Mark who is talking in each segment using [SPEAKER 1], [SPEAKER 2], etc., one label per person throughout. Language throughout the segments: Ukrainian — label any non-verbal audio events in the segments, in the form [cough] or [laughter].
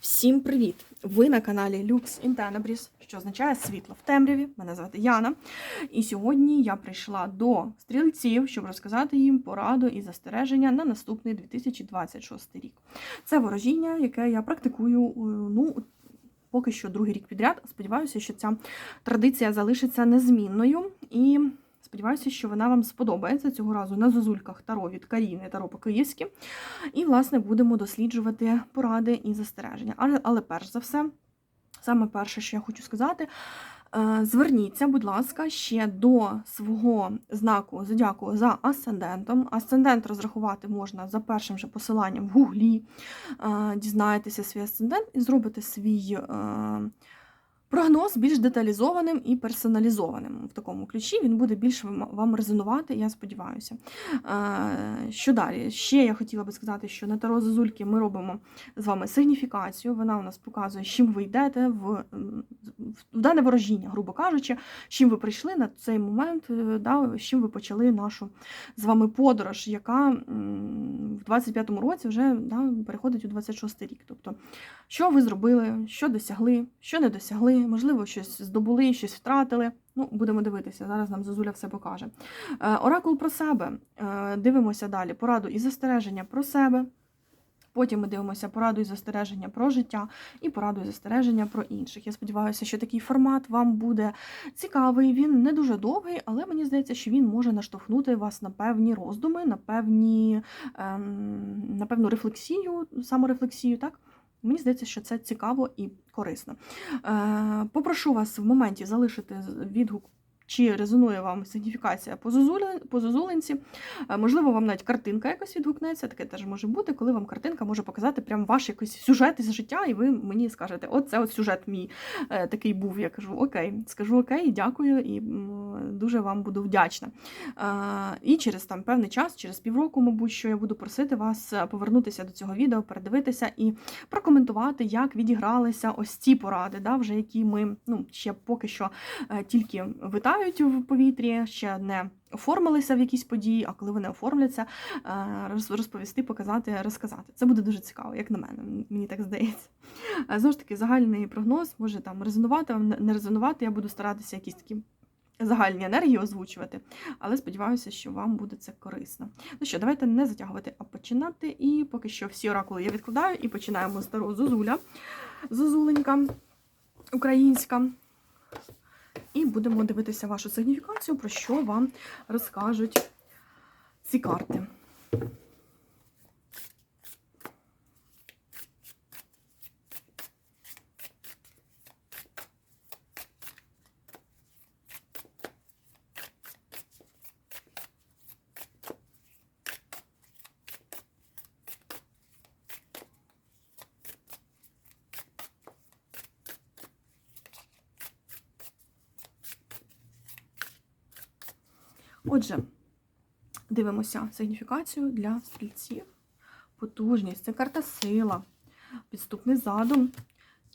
[SPEAKER 1] Всім привіт! Ви на каналі Lux in Tenebris, що означає світло в темряві. Мене звати Яна. І сьогодні я прийшла до стрільців, щоб розказати їм пораду і застереження на наступний 2026 рік. Це ворожіння, яке я практикую е, ну, поки що другий рік підряд. Сподіваюся, що ця традиція залишиться незмінною. І сподіваюся, що вона вам сподобається цього разу на зозульках Таро від Каріни Таро по-київськи. І, власне, будемо досліджувати поради і застереження. Але, але перш за все, саме перше, що я хочу сказати, е, зверніться, будь ласка, ще до свого знаку зодіаку за асцендентом. Асцендент розрахувати можна за першим же посиланням в гуглі. Е, Дізнаєтеся свій асцендент і зробите свій. Прогноз більш деталізованим і персоналізованим в такому ключі. Він буде більш вам резонувати, я сподіваюся. Е, Що далі? Ще я хотіла би сказати, що на Таро Зозульки ми робимо з вами сигніфікацію. Вона у нас показує, з чим ви йдете в, в дане ворожіння, грубо кажучи, з чим ви прийшли на цей момент, е, да, з чим ви почали нашу з вами подорож, яка в 25-му році вже да, переходить у 26-й рік. Тобто, що ви зробили, що досягли, що не досягли, можливо, щось здобули, щось втратили. Ну, будемо дивитися, зараз нам Зозуля все покаже. Е, Оракул про себе. Е, Дивимося далі. Пораду і застереження про себе. Потім ми дивимося пораду і застереження про життя і пораду і застереження про інших. Я сподіваюся, що такий формат вам буде цікавий. Він не дуже довгий, але мені здається, що він може наштовхнути вас на певні роздуми, на певні ем, на певну рефлексію, саморефлексію, так? Мені здається, що це цікаво і корисно. Е, попрошу вас в моменті залишити відгук. Чи резонує вам сигніфікація по зозулинці? Е, Можливо, вам навіть картинка якось відгукнеться. Таке теж може бути, коли вам картинка може показати прям ваш якийсь сюжет із життя, і ви мені скажете, от це от сюжет мій е, такий був. Я кажу, окей, скажу окей, дякую, і дуже вам буду вдячна. Е, І через там певний час, через півроку, мабуть, що я буду просити вас повернутися до цього відео, передивитися і прокоментувати, як відігралися ось ці поради, да, вже які ми ну, ще поки що тільки витають в повітрі, ще не оформилися в якісь події, а коли вони оформляться, е, розповісти, показати, розказати. Це буде дуже цікаво, як на мене, мені так здається. Е, Знову ж таки, загальний прогноз може там резонувати, не резонувати. Я буду старатися якісь такі. Загальні енергії озвучувати, але сподіваюся, що вам буде це корисно. Ну що, давайте не затягувати, а починати. І поки що всі оракули я відкладаю і починаємо з старого Зозуля. Зозуленька українська. І будемо дивитися вашу сигніфікацію, про що вам розкажуть ці карти. Отже, дивимося сигніфікацію для стрільців. Потужність це карта сила, підступний задум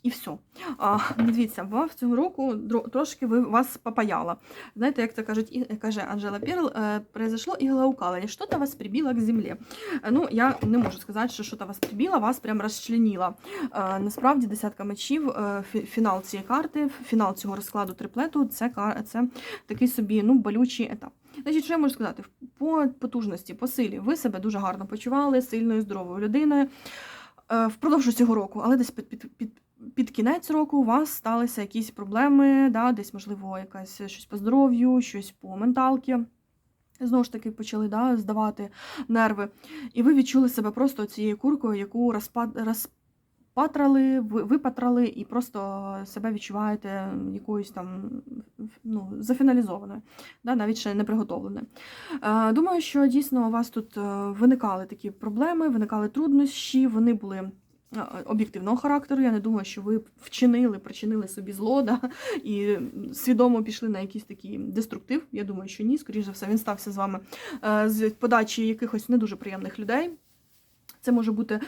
[SPEAKER 1] і все. А, дивіться, вам цього року трошки ви, вас попаяло. Знаєте, як це кажуть, каже Анжела Перл, е, произошло іглоукалення, що-то вас прибило к землі. Ну, я не можу сказати, що що-то вас прибило, вас прям розчленіло. Е, Насправді, десятка мечів, е, фінал цієї карти, фінал цього розкладу триплету, це, це такий собі ну, болючий етап. Значить, що я можу сказати? По потужності, по силі, ви себе дуже гарно почували, сильною, здоровою людиною е, впродовж цього року, але десь під, під, під, під кінець року у вас сталися якісь проблеми, да, десь, можливо, якась щось по здоров'ю, щось по менталки. Знову ж таки, почали да, здавати нерви. І ви відчули себе просто цією куркою, яку розпад, розпатрали, ви- випатрали, і просто себе відчуваєте якоюсь там ну, зафіналізованою, да, навіть ще не приготовленою. Е, Думаю, що дійсно у вас тут е, виникали такі проблеми, виникали труднощі, вони були е, об'єктивного характеру. Я не думаю, що ви вчинили, причинили собі зло [laughs] да, і свідомо пішли на якийсь такий деструктив. Я думаю, що ні. Скоріше за все, він стався з вами з подачі якихось не дуже приємних людей. Це може бути.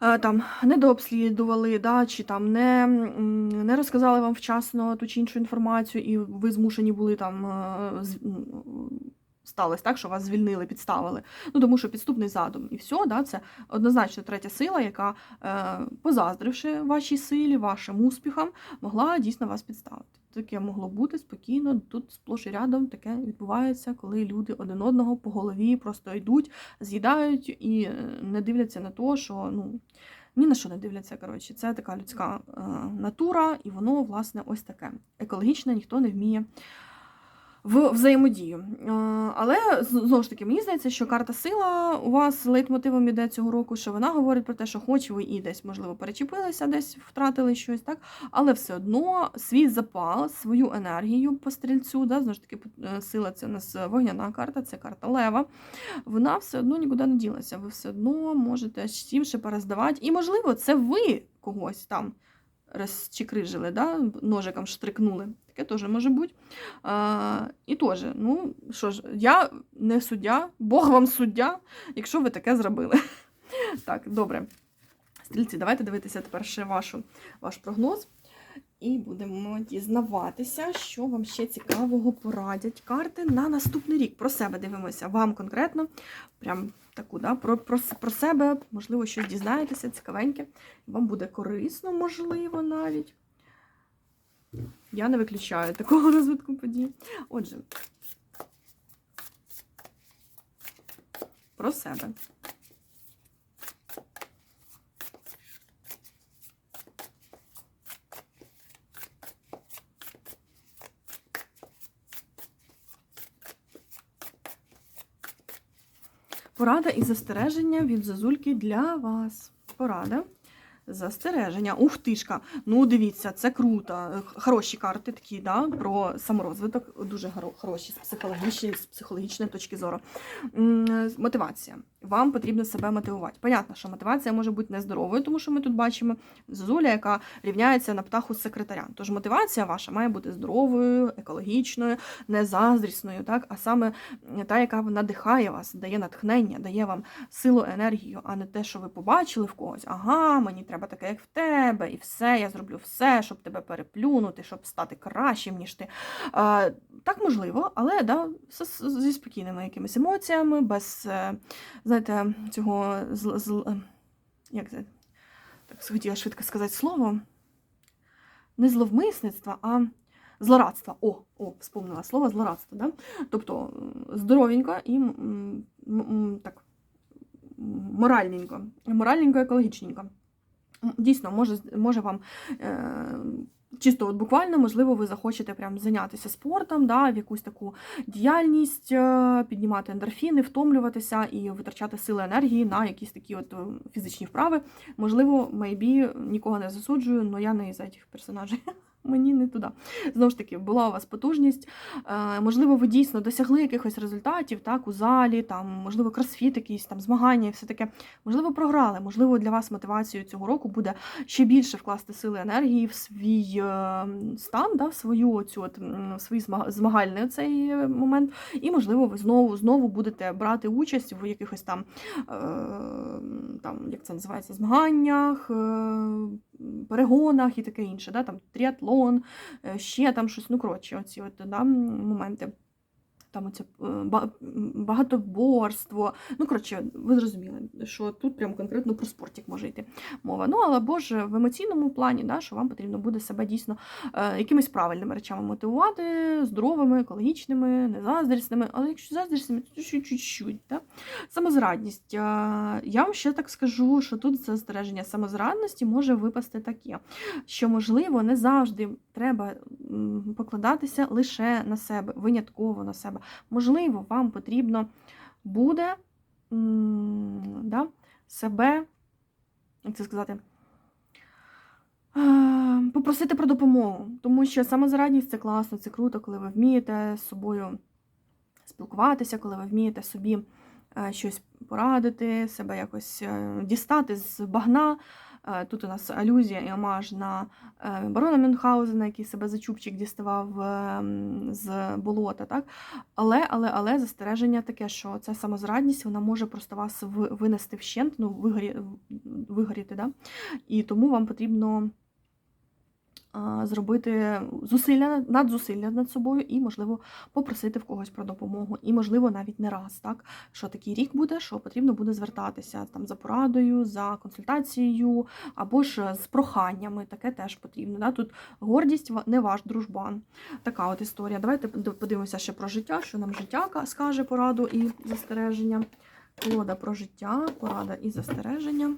[SPEAKER 1] Е, Там не дообслідували, да, чи там не, не розказали вам вчасно ту чи іншу інформацію, і ви змушені були там е, сталося так, що вас звільнили, підставили. Ну тому що підступний задум. І все, да, це однозначно третя сила, яка, е, позаздривши вашій силі, вашим успіхам, могла дійсно вас підставити. Таке могло бути спокійно. Тут сплош і рядом таке відбувається, коли люди один одного по голові просто йдуть, з'їдають і е, не дивляться на те, що ну. Ні на що не дивляться, коротше, це така людська е, натура, і воно, власне, ось таке. Екологічне ніхто не вміє в взаємодію. Е, Але знову ж таки, мені здається, що карта сила у вас лейтмотивом іде цього року, що вона говорить про те, що хоч ви і десь, можливо, перечепилися, десь втратили щось, так, але все одно свій запал, свою енергію по стрільцю, да, знову ж таки, е, сила це у нас вогняна карта, це карта лева. Вона все одно нікуди не ділася. Ви все одно можете чим ще перездавати. І, можливо, це ви когось там розчекрижили, да? ножиком штрикнули. Таке теж може бути. А, і теж, ну що ж, я не суддя, Бог вам суддя, якщо ви таке зробили. [laughs] Так, добре. Стрільці, давайте дивитися тепер ще вашу, ваш прогноз. І будемо дізнаватися, що вам ще цікавого порадять карти на наступний рік. Про себе дивимося. Вам конкретно, прям таку, да, про, про, про себе, можливо, щось дізнаєтеся, цікавеньке. Вам буде корисно, можливо, навіть. Я не виключаю такого [laughs] розвитку подій. Отже, про себе. Порада і застереження від зозульки для вас. Порада. Застереження. Ух тишка. Ну, дивіться, це круто. Хороші карти такі, да, про саморозвиток, дуже хороші з психологічної, з психологічної точки зору. Мотивація. Вам потрібно себе мотивувати. Понятно, що мотивація може бути нездоровою, тому що ми тут бачимо зозуля, яка рівняється на птаху з секретаря. Тож мотивація ваша має бути здоровою, екологічною, не заздрісною, так, а саме та, яка надихає вас, дає натхнення, дає вам силу, енергію, а не те, що ви побачили в когось. Ага, мені треба таке, як в тебе, і все, я зроблю все, щоб тебе переплюнути, щоб стати кращим, ніж ти. А, так можливо, але да, зі спокійними якимись емоціями, без, е, знаєте, цього зл, зл, е, як це? Так хотіла швидко сказати слово. Не зловмисництва, а злорадства. О, о, вспомнила слово злорадство. Да? Тобто здоровенько і так, моральненько, моральненько, екологічненько. Дійсно, може, може вам. Е- Чисто от буквально, можливо, ви захочете прям зайнятися спортом, да, в якусь таку діяльність, е, піднімати ендорфіни, втомлюватися і витрачати сили енергії на якісь такі от е, фізичні вправи. Можливо, maybe, нікого не засуджую, але я не із цих персонажів. Мені не туди. Знову ж таки, була у вас потужність. Е, можливо, ви дійсно досягли якихось результатів так, у залі, там, можливо, кросфіт, якісь там змагання і все таке. Можливо, програли. Можливо, для вас мотивацією цього року буде ще більше вкласти сили енергії в свій е, стан, да, в свою оцю, от, в свій змагальний цей момент. І, можливо, ви знову знову будете брати участь в якихось там, е, там як це називається, змаганнях, перегонах і таке інше. Да, там, тріатлон, е, ще там щось, ну коротше, оці от, да, моменти. Там оце багатоборство. Ну, коротше, ви зрозуміли, що тут прям конкретно про спортик може йти мова. Ну, але або ж в емоційному плані, да, що вам потрібно буде себе дійсно е, якимись правильними речами мотивувати, здоровими, екологічними, не заздрісними. Але якщо заздрісними, то чуть-чуть. Да? Самозрадність. Е, Я вам ще так скажу, що тут застереження самозрадності може випасти таке, що, можливо, не завжди треба покладатися лише на себе, винятково на себе. Можливо, вам потрібно буде да, себе, як це сказати, е, попросити про допомогу. Тому що самозрадність це класно, це круто, коли ви вмієте з собою спілкуватися, коли ви вмієте собі е, щось порадити, себе якось е, дістати з багна. Е, Тут у нас алюзія і омаж на е, барона Мюнхгаузена, який себе за чубчик діставав з болота. Так? Але, але, але застереження таке, що ця самозрадність вона може просто вас винести вщент, ну, вигорі, вигоріти. Да? І тому вам потрібно зробити зусилля надзусилля над собою і, можливо, попросити в когось про допомогу. І, можливо, навіть не раз, так що такий рік буде, що потрібно буде звертатися там за порадою, за консультацією або ж з проханнями. Таке теж потрібно. Да? Тут гордість не ваш дружбан. Така от історія. Давайте подивимося ще про життя, що нам життя скаже пораду і застереження. Колода про життя, порада і застереження.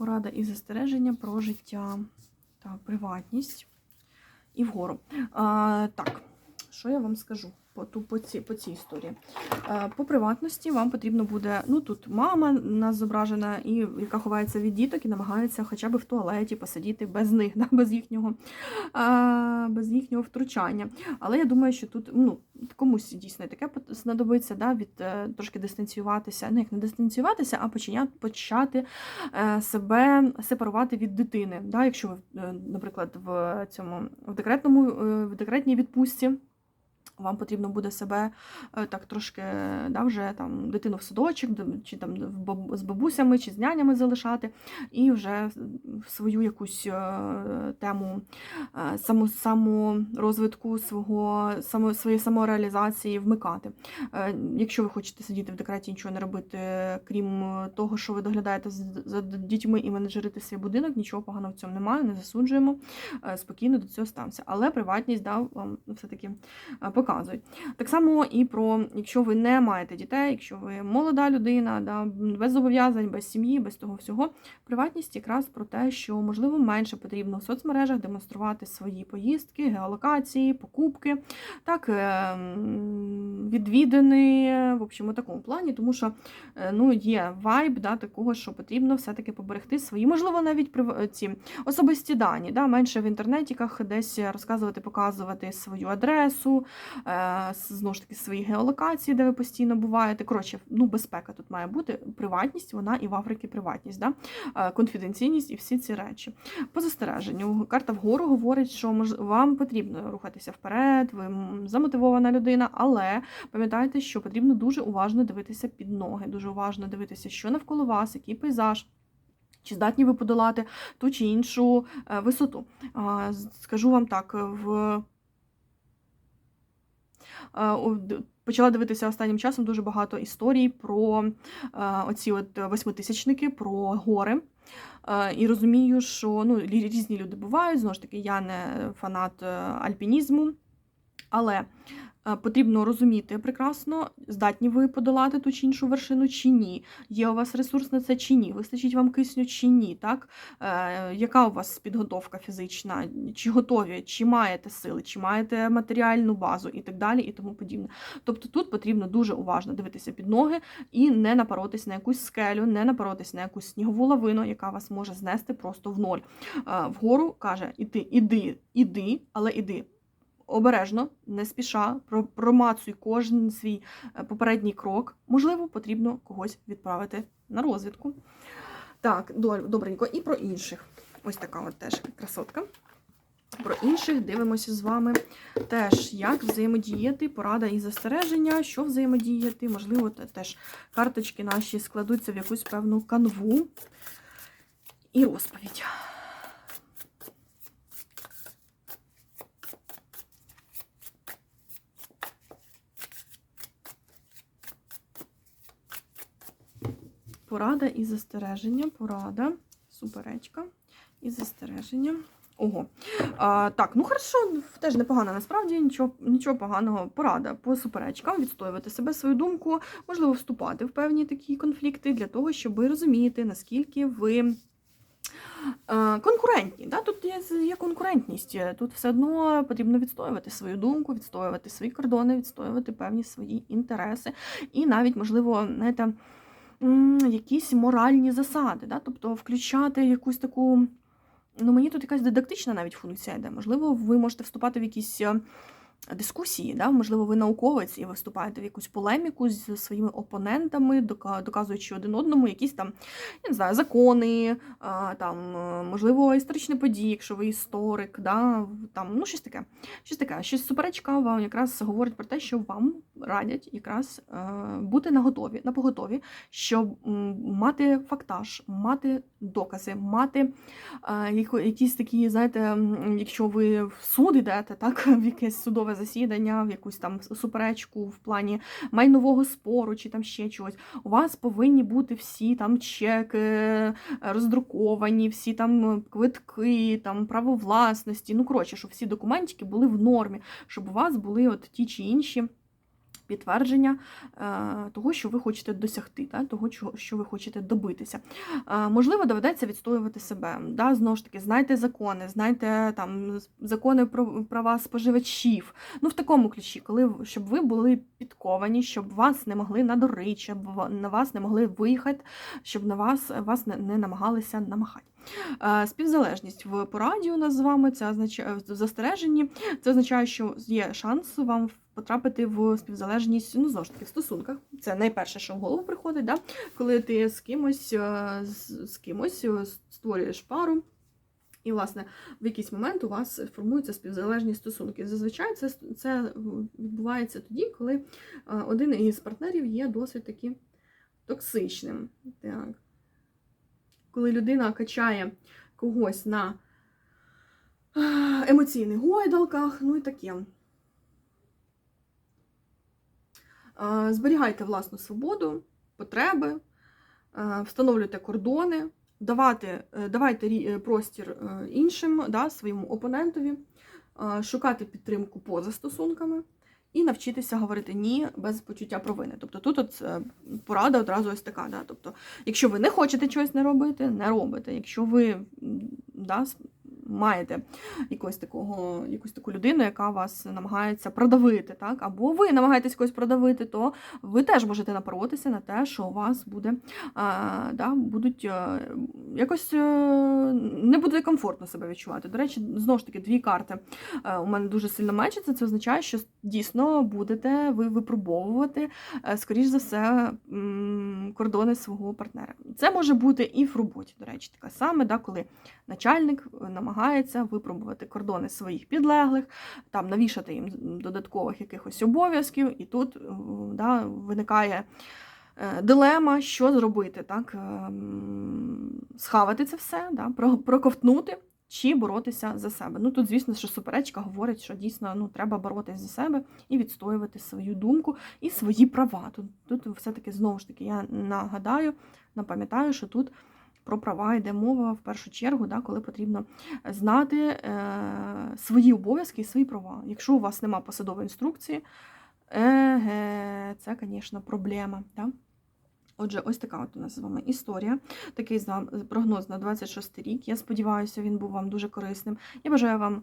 [SPEAKER 1] Порада і застереження про життя та приватність і вгору. А, так, що я вам скажу по, по, ці, по цій історії? А, по приватності вам потрібно буде, ну тут мама нас зображена, і яка ховається від діток і намагається хоча б в туалеті посидіти без них, да, без, їхнього, а, без їхнього втручання. Але я думаю, що тут ну, комусь дійсно таке знадобиться да, від е, трошки дистанціюватися, ну як не дистанціюватися, а починяти, почати е, себе сепарувати від дитини. Да, якщо ви, е, наприклад, в цьому в декретному в декретній відпустці. Вам потрібно буде себе е, так трошки да, вже там дитину в садочок, чи там з бабусями, чи з нянями залишати, і вже свою якусь е, тему е, само, саморозвитку свого само, своєї самореалізації вмикати. Якщо ви хочете сидіти в декреті, нічого не робити, крім того, що ви доглядаєте за дітьми і менеджерите свій будинок, нічого поганого в цьому немає, не засуджуємо. Спокійно до цього стався. Але приватність да, вам все-таки е, показують. Так само і про, якщо ви не маєте дітей, якщо ви молода людина, да, без зобов'язань, без сім'ї, без того всього, приватність якраз про те, що можливо менше потрібно в соцмережах демонструвати свої поїздки, геолокації, покупки, так, е, відвідини, в общем, такому плані, тому що е, ну, є вайб да, такого, що потрібно все-таки поберегти свої, можливо, навіть прив- ці особисті дані, да, менше в інтернетіках десь розказувати, показувати свою адресу, е, знову ж таки свої геолокації, де ви постійно буваєте. Коротше, ну, безпека тут має бути, приватність, вона і в Африці приватність, да? е, конфіденційність і всі ці речі. По застереженню, карта вгору говорить, що вам потрібно рухатися вперед, ви замотивована людина, але пам'ятайте, що потрібно дуже уважно дивитися під ноги, дуже уважно дивитися, що навколо вас, який пейзаж. Чи здатні ви подолати ту чи іншу е, висоту? Скажу вам так, в е, почала дивитися останнім часом дуже багато історій про е, оці от восьмитисячники, про гори. Е, І розумію, що ну, різні люди бувають. Знову ж таки, я не фанат е, альпінізму, але е, потрібно розуміти прекрасно, здатні ви подолати ту чи іншу вершину чи ні. Є у вас ресурс на це чи ні, вистачить вам кисню чи ні. Так? Е, яка у вас підготовка фізична, чи готові, чи маєте сили, чи маєте матеріальну базу і так далі, і тому подібне. Тобто тут потрібно дуже уважно дивитися під ноги і не напоротись на якусь скелю, не напоротись на якусь снігову лавину, яка вас може знести просто в ноль. Е, вгору каже: іди, іди, іди, але іди. Обережно, не спіша, промацуй кожен свій е, попередній крок. Можливо, потрібно когось відправити на розвідку. Так, добренько. І про інших. Ось така от теж красотка. Про інших дивимося з вами теж, як взаємодіяти, порада і застереження, що взаємодіяти. Можливо, теж карточки наші складуться в якусь певну канву і розповідь. Порада і застереження. Порада, суперечка і застереження. Ого. А, так, ну хорошо, теж непогано насправді, нічого, нічого поганого. Порада по суперечкам, відстоювати себе, свою думку, можливо, вступати в певні такі конфлікти для того, щоб розуміти, наскільки ви конкурентні. Да? Тут є, є конкурентність. Тут все одно потрібно відстоювати свою думку, відстоювати свої кордони, відстоювати певні свої інтереси. І навіть, можливо, знаєте, якісь моральні засади, да? тобто включати якусь таку. Ну, мені тут якась дидактична навіть функція йде. Можливо, ви можете вступати в якісь е, дискусії, да? можливо, ви науковець і виступаєте в якусь полеміку з своїми опонентами, доказуючи один одному якісь там, я не знаю, закони, там, можливо, історичні події, якщо ви історик, да? там, ну, щось таке. Щось таке, щось суперечка вам якраз говорить про те, що вам радять якраз е, бути наготові, на поготові, щоб мати фактаж, мати докази, мати е, якісь такі, знаєте, якщо ви в суд йдете, так, [laughs] в якесь судове засідання, в якусь там суперечку в плані майнового спору чи там ще чогось, у вас повинні бути всі там чеки е, роздруковані, всі там квитки, там право власності. Ну, коротше, щоб всі документики були в нормі, щоб у вас були от ті чи інші. Підтвердження е, того, що ви хочете досягти, та, того, що ви хочете добитися. Е, можливо, доведеться відстоювати себе. Да? Знову ж таки, знайте закони, знайте там закони про права споживачів. Ну, в такому ключі, коли щоб ви були підковані, щоб вас не могли надурити, щоб на вас не могли виїхати, щоб на вас, вас не, не намагалися намахати. Е, Співзалежність в пораді у нас з вами це означає в застереженні. Це означає, що є шанс вам потрапити в співзалежність, ну знову ж таки, в стосунках. Це найперше, що в голову приходить, да? коли ти з кимось, е, з, кимось е, створюєш пару. І, власне, в якийсь момент у вас формуються співзалежні стосунки. Зазвичай це, це відбувається тоді, коли один із партнерів є досить таки токсичним. Так. Коли людина качає когось на емоційних гойдалках, ну і таке. Зберігайте власну свободу, потреби, встановлюйте кордони, давати, е, давайте е, простір е, іншим, да, своєму опонентові, шукати підтримку поза стосунками і навчитися говорити ні без почуття провини. Тобто тут от е, порада одразу ось така. Да? Тобто, якщо ви не хочете чогось не робити, не робите. Якщо ви да, маєте якогось такого, якусь таку людину, яка вас намагається продавити, так? або ви намагаєтесь когось продавити, то ви теж можете напоротися на те, що у вас буде а, да, будуть е, якось е, не буде комфортно себе відчувати. До речі, знову ж таки, дві карти е, у мене дуже сильно мечаться. Це означає, що дійсно будете ви випробовувати, е, скоріш за все, кордони свого партнера. Це може бути і в роботі, до речі, така саме, да, коли начальник намагається випробувати кордони своїх підлеглих, там навішати їм додаткових якихось обов'язків, і тут е, да, виникає е, дилема, що зробити, так? ем, Схавати це все, да? проковтнути. Чи боротися за себе. Ну тут, звісно, що суперечка говорить, що дійсно ну, треба боротися за себе і відстоювати свою думку і свої права. Тут, тут все-таки знову ж таки я нагадаю, напам'ятаю, що тут про права йде мова в першу чергу, да, коли потрібно знати е, свої обов'язки і свої права. Якщо у вас нема посадової інструкції, еге, це, звісно, проблема. Да? Отже, ось така от у нас з вами історія. Такий прогноз на 26 рік. Я сподіваюся, він був вам дуже корисним. Я бажаю вам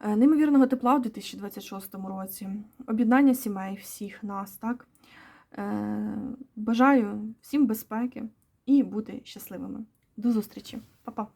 [SPEAKER 1] е, неймовірного тепла у 2026 році, об'єднання сімей всіх нас, так? Е, Бажаю всім безпеки і бути щасливими. До зустрічі, Па-па!